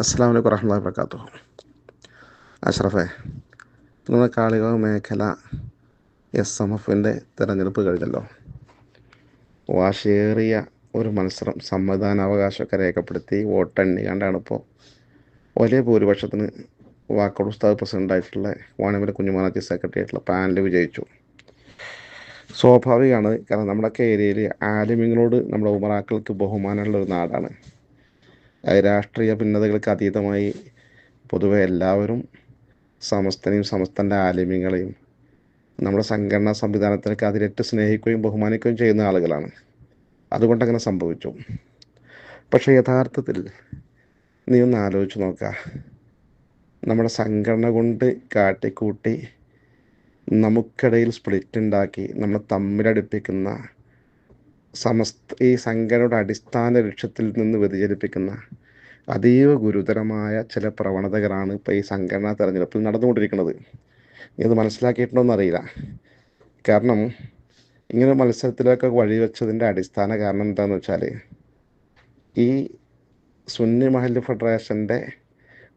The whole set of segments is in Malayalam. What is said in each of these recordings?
അസ്സാം വലൈക്കും വറഹമുല്ലാ വർക്കാത്തു അഷ്റഫേ നമ്മുടെ കാളിക മേഖല എസ് എം എഫിന്റെ തിരഞ്ഞെടുപ്പ് കഴിഞ്ഞല്ലോ. വാശിയേറിയ ഒരു മത്സരം സമ്മതിദാനാവകാശമൊക്കെ രേഖപ്പെടുത്തി വോട്ടെണ്ണി കണ്ടാണ് ഇപ്പോൾ വലിയ ഭൂരിപക്ഷത്തിന് വാക്കോട് ഉസ്താദ് പ്രസിഡന്റായിട്ടുള്ള വാണിമല കുഞ്ഞുമാനാജി സെക്രട്ടറി ആയിട്ടുള്ള പാനൽ വിജയിച്ചു. സ്വാഭാവികമാണ് കാരണം നമ്മുടെയൊക്കെ ഏരിയയിൽ ആലിമ്യങ്ങളോട് നമ്മുടെ ഉമറാക്കൾക്ക് ബഹുമാനമുള്ള ഒരു നാടാണ്. രാഷ്ട്രീയ ഭിന്നതകൾക്ക് അതീതമായി പൊതുവെ എല്ലാവരും സമസ്തനെയും സമസ്തന്റെ ആലിമ്യങ്ങളെയും നമ്മുടെ സംഘടനാ സംവിധാനത്തിനൊക്കെ അതിലേറ്റ് സ്നേഹിക്കുകയും ബഹുമാനിക്കുകയും ചെയ്യുന്ന ആളുകളാണ്. അതുകൊണ്ടങ്ങനെ സംഭവിച്ചു. പക്ഷേ യഥാർത്ഥത്തിൽ നീ ഒന്ന് ആലോചിച്ച് നോക്കുക നമ്മുടെ സംഘടന കൊണ്ട് കാട്ടിക്കൂട്ടി നമുക്കിടയിൽ സ്പ്ലിറ്റ് ഉണ്ടാക്കി നമ്മളെ തമ്മിലടുപ്പിക്കുന്ന സമസ്ത ഈ സംഘടനയുടെ അടിസ്ഥാന ലക്ഷ്യത്തിൽ നിന്ന് വ്യതിചലിപ്പിക്കുന്ന അതീവ ഗുരുതരമായ ചില പ്രവണതകളാണ് ഇപ്പോൾ ഈ സംഘടനാ തെരഞ്ഞെടുപ്പിൽ നടന്നുകൊണ്ടിരിക്കുന്നത്. ഇത് മനസ്സിലാക്കിയിട്ടുണ്ടോയെന്ന് അറിയില്ല കാരണം ഇങ്ങനെ മത്സരത്തിലൊക്കെ വഴിവെച്ചതിന്റെ അടിസ്ഥാന കാരണം എന്താണെന്ന് വെച്ചാൽ ഈ സുന്നി മഹൽ ഫെഡറേഷന്റെ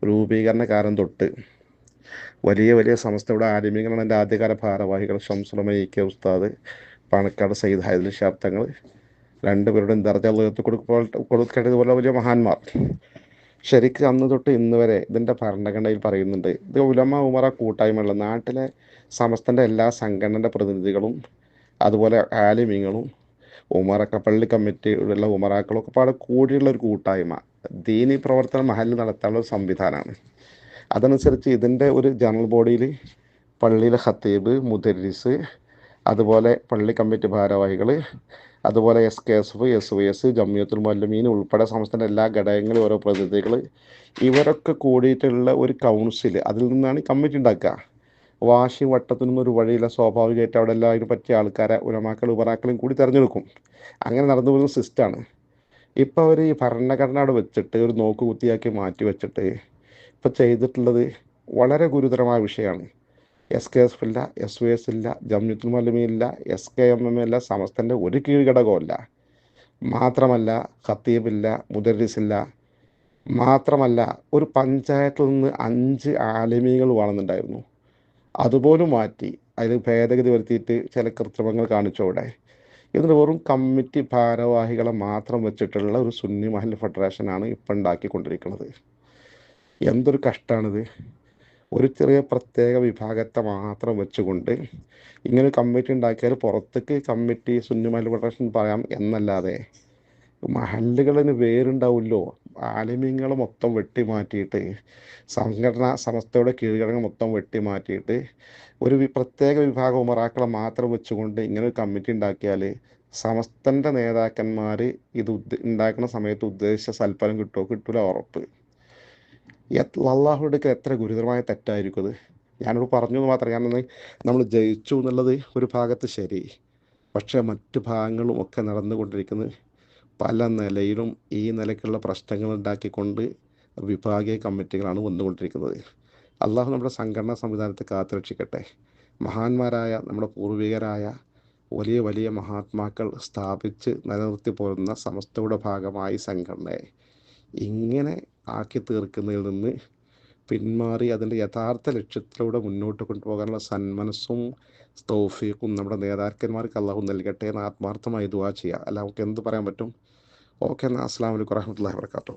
രൂപീകരണ കാലം തൊട്ട് വലിയ വലിയ സംസ്ഥയുടെ ആലിമ്യങ്ങളാണ് എന്റെ ആദ്യകാല ഭാരവാഹികൾ ഷംസുലമ ഇ കെ ഉസ്താദ് പാണക്കാട് സയ്യിദ് ഹൈദൽ തങ്ങൾ രണ്ടുപേരുടെയും ദർജ ഉയർത്തി കൊടുക്കുമ്പോൾ കൊടുക്കേണ്ടതുപോലെ വലിയ മഹാന്മാർ. ശരിക്കും അന്ന് തൊട്ട് ഇന്ന് വരെ ഇതിന്റെ ഭരണഘടനയിൽ പറയുന്നുണ്ട്. ഇത് ഉലമ ഉമറ കൂട്ടായ്മയുള്ള നാട്ടിലെ സമസ്തന്റെ എല്ലാ സംഘടനയുടെ പ്രതിനിധികളും അതുപോലെ ആലിമ്യങ്ങളും ഉമറക്ക പള്ളി കമ്മിറ്റിയുള്ള ഉമറാക്കളും ഒക്കെ പാടെ കൂടിയുള്ള ഒരു കൂട്ടായ്മ. ദീനി പ്രവർത്തനം മഹലിൽ നടത്താനുള്ള ഒരു സംവിധാനമാണ്. അതനുസരിച്ച് ഇതിന്റെ ഒരു ജനറൽ ബോഡിയിൽ പള്ളിയിലെ ഖത്തീബ് മുദരിസ് അതുപോലെ പള്ളി കമ്മിറ്റി ഭാരവാഹികൾ അതുപോലെ S K S F S Y S Jamiyyathul Muallimeen ഉൾപ്പെടെ സംസ്ഥാന എല്ലാ ഘടകങ്ങളും ഓരോ പ്രതിനിധികൾ. ഇവരൊക്കെ കൂടിയിട്ടുള്ള ഒരു കൗൺസിൽ അതിൽ നിന്നാണ് കമ്മിറ്റി ഉണ്ടാക്കുക. വാശി വട്ടത്തിനും ഒരു വഴിയില്ല സ്വാഭാവികമായിട്ട് അവിടെ എല്ലാവരും പറ്റിയ ആൾക്കാരെ ഉലമാക്കൾ ഉപറാക്കളും കൂടി തിരഞ്ഞെടുക്കും. അങ്ങനെ നടന്നു പോകുന്ന സിസ്റ്റമാണ് ഇപ്പോൾ അവർ ഈ ഭരണഘടന അവിടെ വെച്ചിട്ട് ഒരു നോക്കുകുത്തിയാക്കി മാറ്റി വെച്ചിട്ട് ഇപ്പോൾ ചെയ്തിട്ടുള്ളത് വളരെ ഗുരുതരമായ വിഷയമാണ്. എസ് കെ എസ് ഇല്ല എസ് യു എസ് ഇല്ല ജമ്യത്തുൽ മലമി ഇല്ല എസ് കെ എം എം ഇല്ല സമസ്തന്റെ ഒരു കീഴ്ഘടകമില്ല മാത്രമല്ല ഖത്തീബില്ല മുദരിസ് ഇല്ല മാത്രമല്ല ഒരു പഞ്ചായത്തിൽ നിന്ന് അഞ്ച് ആലിമീകൾ വേണമെന്നുണ്ടായിരുന്നു അതുപോലും മാറ്റി അതിൽ ഭേദഗതി വരുത്തിയിട്ട് ചില കൃത്രിമങ്ങൾ കാണിച്ചവിടെ ഇതിന് വെറും കമ്മിറ്റി ഭാരവാഹികളെ മാത്രം വെച്ചിട്ടുള്ള ഒരു സുന്നി മഹൽ ഫെഡറേഷനാണ് ഇപ്പം ഉണ്ടാക്കിക്കൊണ്ടിരിക്കുന്നത്. എന്തൊരു കഷ്ടമാണിത് ഒരു ചെറിയ പ്രത്യേക വിഭാഗത്തെ മാത്രം വെച്ചുകൊണ്ട് ഇങ്ങനെ കമ്മിറ്റി ഉണ്ടാക്കിയാൽ പുറത്തേക്ക് കമ്മിറ്റി സുന്നി മഹൽ ഫെഡറേഷൻ പറയാം എന്നല്ലാതെ മഹല്ലുകളിന് വേരുണ്ടാവുമല്ലോ ആലിമ്യങ്ങൾ മൊത്തം വെട്ടി മാറ്റിയിട്ട് സംഘടന സമസ്തയുടെ കീഴ്ഘടകം മൊത്തം വെട്ടി മാറ്റിയിട്ട് ഒരു പ്രത്യേക വിഭാഗം ഉമറാക്കളെ മാത്രം വെച്ചുകൊണ്ട് ഇങ്ങനെ ഒരു കമ്മിറ്റി ഉണ്ടാക്കിയാൽ സമസ്തന്റെ നേതാക്കന്മാർ ഇത് ഉണ്ടാക്കുന്ന സമയത്ത് ഉദ്ദേശിച്ച സൽഫലം കിട്ടുമോ കിട്ടൂല ഉറപ്പ്. അള്ളാഹുയുടെ എത്ര ഗുരുതരമായ തെറ്റായിരിക്കും അത്? ഞാനോട് പറഞ്ഞു എന്ന് മാത്രം. ഞാനൊന്ന് നമ്മൾ ജയിച്ചു എന്നുള്ളത് ഒരു ഭാഗത്ത് ശരി. പക്ഷേ മറ്റു ഭാഗങ്ങളും ഒക്കെ നടന്നുകൊണ്ടിരിക്കുന്നത് പല നിലയിലും ഈ നിലയ്ക്കുള്ള പ്രശ്നങ്ങൾ ഉണ്ടാക്കിക്കൊണ്ട് വിഭാഗീയ കമ്മിറ്റികളാണ് വന്നുകൊണ്ടിരിക്കുന്നത്. അള്ളാഹു നമ്മുടെ സംഘടനാ സംവിധാനത്തെ കാത്തുരക്ഷിക്കട്ടെ. മഹാന്മാരായ നമ്മുടെ പൂർവികരായ വലിയ വലിയ മഹാത്മാക്കൾ സ്ഥാപിച്ച് നിലനിർത്തി പോരുന്ന സമസ്തയുടെ ഭാഗമായി സംഘടനയെ. ഇങ്ങനെ ആക്കി തീർക്കുന്നതിൽ നിന്ന് പിന്മാറി അതിന്റെ യഥാർത്ഥ ലക്ഷ്യത്തിലൂടെ മുന്നോട്ട് കൊണ്ടുപോകാനുള്ള സന്മനസ്സും തൗഫീഖും നമ്മുടെ നേതാക്കന്മാർക്ക് അള്ളാഹു നൽകട്ടെ എന്ന് ആത്മാർത്ഥമായി ദുവാ ചെയ്യുക. അല്ല നമുക്ക് എന്ത് പറയാൻ പറ്റും? ഓക്കെ എന്നാൽ അസ്സാം വലൈക്കും വരഹമുല്ലാ വർക്കാത്തു